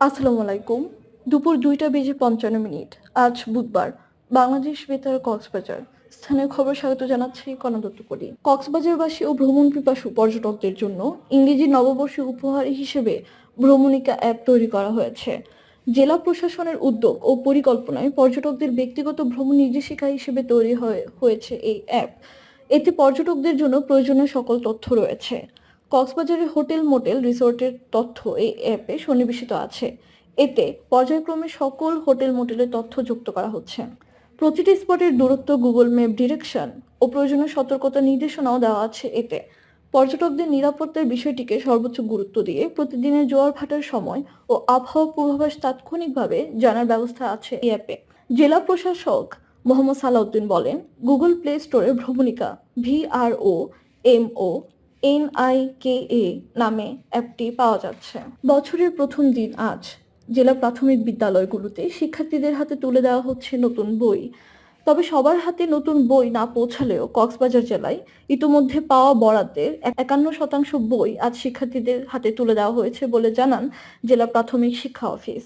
আসসালামু আলাইকুম। দুপুর দুইটা বেজে পঞ্চান্ন মিনিট। আজ বুধবার, বাংলাদেশ বেতার কক্সবাজার। স্থানীয় খবর স্বাগত জানাচ্ছি কর্ণদত্ত করি কক্সবাজারবাসী ও ভ্রমণ পিপাসু পর্যটকদের জন্য ইংরেজি নববর্ষের উপহার হিসেবে ভ্রমণিকা অ্যাপ তৈরি করা হয়েছে। জেলা প্রশাসনের উদ্যোগ ও পরিকল্পনায় পর্যটকদের ব্যক্তিগত ভ্রমণ নির্দেশিকা হিসেবে তৈরি হয়ে- হয়েছে এই অ্যাপ। এতে পর্যটকদের জন্য প্রয়োজনীয় সকল তথ্য রয়েছে। কক্সবাজারের হোটেল মোটেল রিসোর্টের তথ্য এই অ্যাপে সন্নিবেশিত আছে। এতে পর্যায়ক্রমে সকল হোটেল মোটেলের তথ্য যুক্ত করা হচ্ছে। প্রতিটি স্পটের দূরত্ব, গুগল ম্যাপ, ডিরেকশন ও প্রয়োজনীয় সতর্কতা নির্দেশনাও দেওয়া আছে এতে। পর্যটকদের নিরাপত্তার বিষয়টিকে সর্বোচ্চ গুরুত্ব দিয়ে প্রতিদিনের জোয়ার ভাটার সময় ও আবহাওয়া পূর্বাভাস তাৎক্ষণিকভাবে জানার ব্যবস্থা আছে এই অ্যাপে। জেলা প্রশাসক মোহাম্মদ সালাউদ্দিন বলেন, গুগল প্লে স্টোরে ভ্রমণিকা ভিআরও এমও এনআইকেএ নামে অ্যাপটি পাওয়া যাচ্ছে। বছরের প্রথম দিন আজ জেলা প্রাথমিক বিদ্যালয়গুলোতে শিক্ষার্থীদের হাতে তুলে দেওয়া হচ্ছে নতুন বই। তবে সবার হাতে নতুন বই না পৌঁছালেও কক্সবাজার জেলায় ইতোমধ্যে পাওয়া বরাদ্দের একান্ন শতাংশ বই আজ শিক্ষার্থীদের হাতে তুলে দেওয়া হয়েছে বলে জানান জেলা প্রাথমিক শিক্ষা অফিস।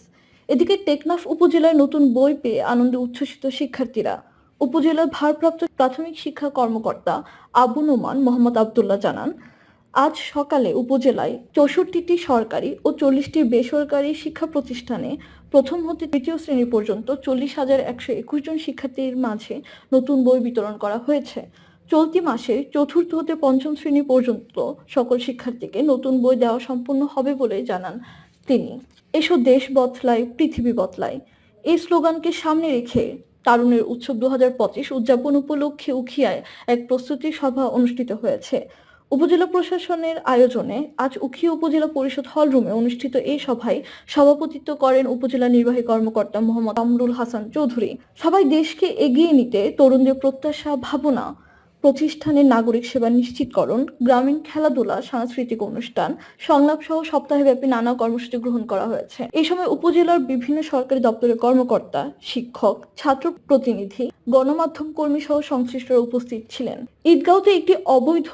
এদিকে টেকনাফ উপজেলায় নতুন বই পেয়ে আনন্দে উচ্ছ্বসিত শিক্ষার্থীরা। উপজেলার ভারপ্রাপ্ত প্রাথমিক শিক্ষা কর্মকর্তা আবু নোমান মোহাম্মদ আবদুল্লাহ জানান, আজ সকালে উপজেলায় চৌষট্টিটি সরকারি ও চল্লিশটি বেসরকারি শিক্ষা প্রতিষ্ঠানে প্রথম হতে তৃতীয় শ্রেণি পর্যন্ত চল্লিশ হাজার একশো একুশ জন শিক্ষার্থীর মাঝে নতুন বই বিতরণ করা হয়েছে। চলতি মাসে চতুর্থ হতে পঞ্চম শ্রেণি পর্যন্ত সকল শিক্ষার্থীকে নতুন বই দেওয়া সম্পূর্ণ হবে বলে জানান তিনি। এসো দেশ বদলায়, পৃথিবী বদলায়। এই স্লোগানকে সামনে রেখে তারুণের উৎসব দু উদযাপন উপলক্ষে উখিয়ায় এক প্রস্তুতি সভা অনুষ্ঠিত হয়েছে। উপজেলা প্রশাসনের আয়োজনে আজ উখিয়া উপজেলা পরিষদ হল রুমে অনুষ্ঠিত এই সভায় সভাপতিত্ব করেন উপজেলা নির্বাহী কর্মকর্তা মোহাম্মদ আমরুল হাসান চৌধুরী। সবাই দেশকে এগিয়ে নিতে তরুণদের প্রত্যাশা, ভাবনা প্রতিষ্ঠানের নাগরিক সেবা নিশ্চিতকরণ, গ্রামীণ খেলাধুলা, সাংস্কৃতিক অনুষ্ঠান, সংলাপ সহ সপ্তাহব্যাপী নানা কর্মসূচি গ্রহণ করা হয়েছে। এই সময় উপজেলার বিভিন্ন সরকারি দপ্তরের কর্মকর্তা, শিক্ষক, ছাত্র প্রতিনিধি, গণমাধ্যম কর্মী সহ সংশ্লিষ্টরা উপস্থিত ছিলেন। ঈদগাঁওতে একটি অবৈধ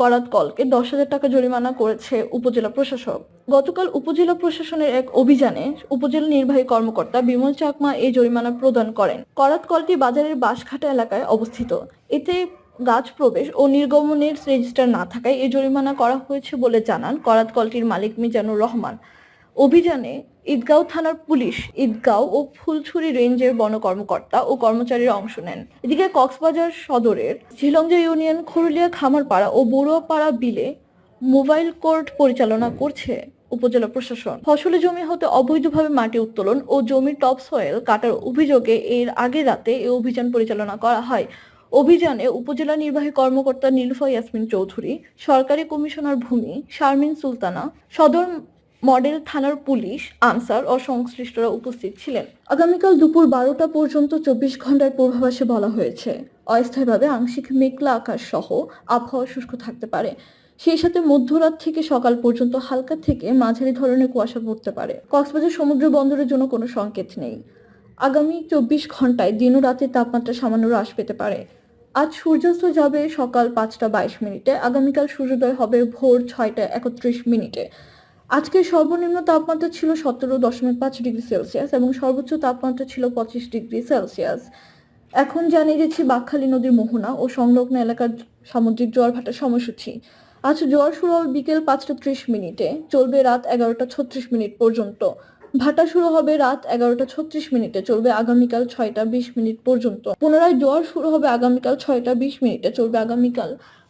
করাত কলকে দশ হাজার টাকা জরিমানা করেছে উপজেলা প্রশাসক। গতকাল উপজেলা প্রশাসনের এক অভিযানে উপজেলা নির্বাহী কর্মকর্তা বিমল চাকমা এই জরিমানা প্রদান করেন। করাত কলটি বাজারের বাঁশঘাটা এলাকায় অবস্থিত। এতে গাছ প্রবেশ ও নির্গমনের রেজিস্টার না থাকায় এই জরিমানা করা হয়েছে বলে জানান করাত কলটির মালিক মিজানুর রহমান। অভিযানে ঈদগাঁও থানার পুলিশ, ঈদগাঁও ও ফুলছড়ি রেঞ্জের বন কর্মকর্তা ও কর্মচারীরা অংশ নেন। এদিকে কক্সবাজার সদরের ঝিলংজা ইউনিয়ন খরুলিয়া খামারপাড়া ও বড়ুয়াপাড়া বিলে মোবাইল কোর্ট পরিচালনা করছে উপজেলা প্রশাসন। ফসলি জমি হতে অবৈধভাবে মাটি উত্তোলন ও জমির টপ সয়েল কাটার অভিযোগে এর আগে রাতে এই অভিযান পরিচালনা করা হয়। অভিযানে উপজেলা নির্বাহী কর্মকর্তা নীলফা ইয়াসমিন চৌধুরী, সরকারি কমিশনার ভূমি শারমিন সুলতানা, সদর মডেল থানার পুলিশ আনসার ও সংশ্লিষ্টরা উপস্থিত ছিলেন। আগামীকাল দুপুর বারোটা পর্যন্ত চব্বিশ ঘণ্টার পূর্বাভাসে বলা হয়েছে, অস্থায়ীভাবে আংশিক মেঘলা আকাশ সহ আবহাওয়া শুষ্ক থাকতে পারে। সেই সাথে মধ্যরাত থেকে সকাল পর্যন্ত হালকা থেকে মাঝারি ধরনের কুয়াশা পড়তে পারে। কক্সবাজার সমুদ্র বন্দরের জন্য কোনো সংকেত নেই। আগামী চব্বিশ ঘন্টায় দিন ও রাতের তাপমাত্রা সামান্য হ্রাস পেতে পারে। আজ সূর্যাস্ত যাবে সকাল পাঁচটা বাইশ মিনিটে, আগামীকাল সূর্যোদয় হবে ভোর ছয়টা একত্রিশ মিনিটে। আজকের সর্বনিম্ন তাপমাত্রা ছিল সতেরো দশমিক পাঁচ ডিগ্রি সেলসিয়াস এবং সর্বোচ্চ তাপমাত্রা ছিল পঁচিশ ডিগ্রি সেলসিয়াস। এখন জানিয়ে দিচ্ছি বাকখালী নদীর মোহনা ও সংলগ্ন এলাকার সামুদ্রিক জোয়ার ভাটার সময়সূচি। আজ জোয়ার শুরু হবে বিকেল পাঁচটা ত্রিশ মিনিটে, চলবে রাত এগারোটা ছত্রিশ মিনিট পর্যন্ত। ভাটা শুরু হবে রাত এগারোটা ছত্রিশ মিনিটে, চলবে আগামীকাল ছয়টা বিশ মিনিট পর্যন্ত। পুনরায় জোয়ার শুরু হবে আগামীকাল ছয়টা বিশ মিনিটে, চলবে আগামীকাল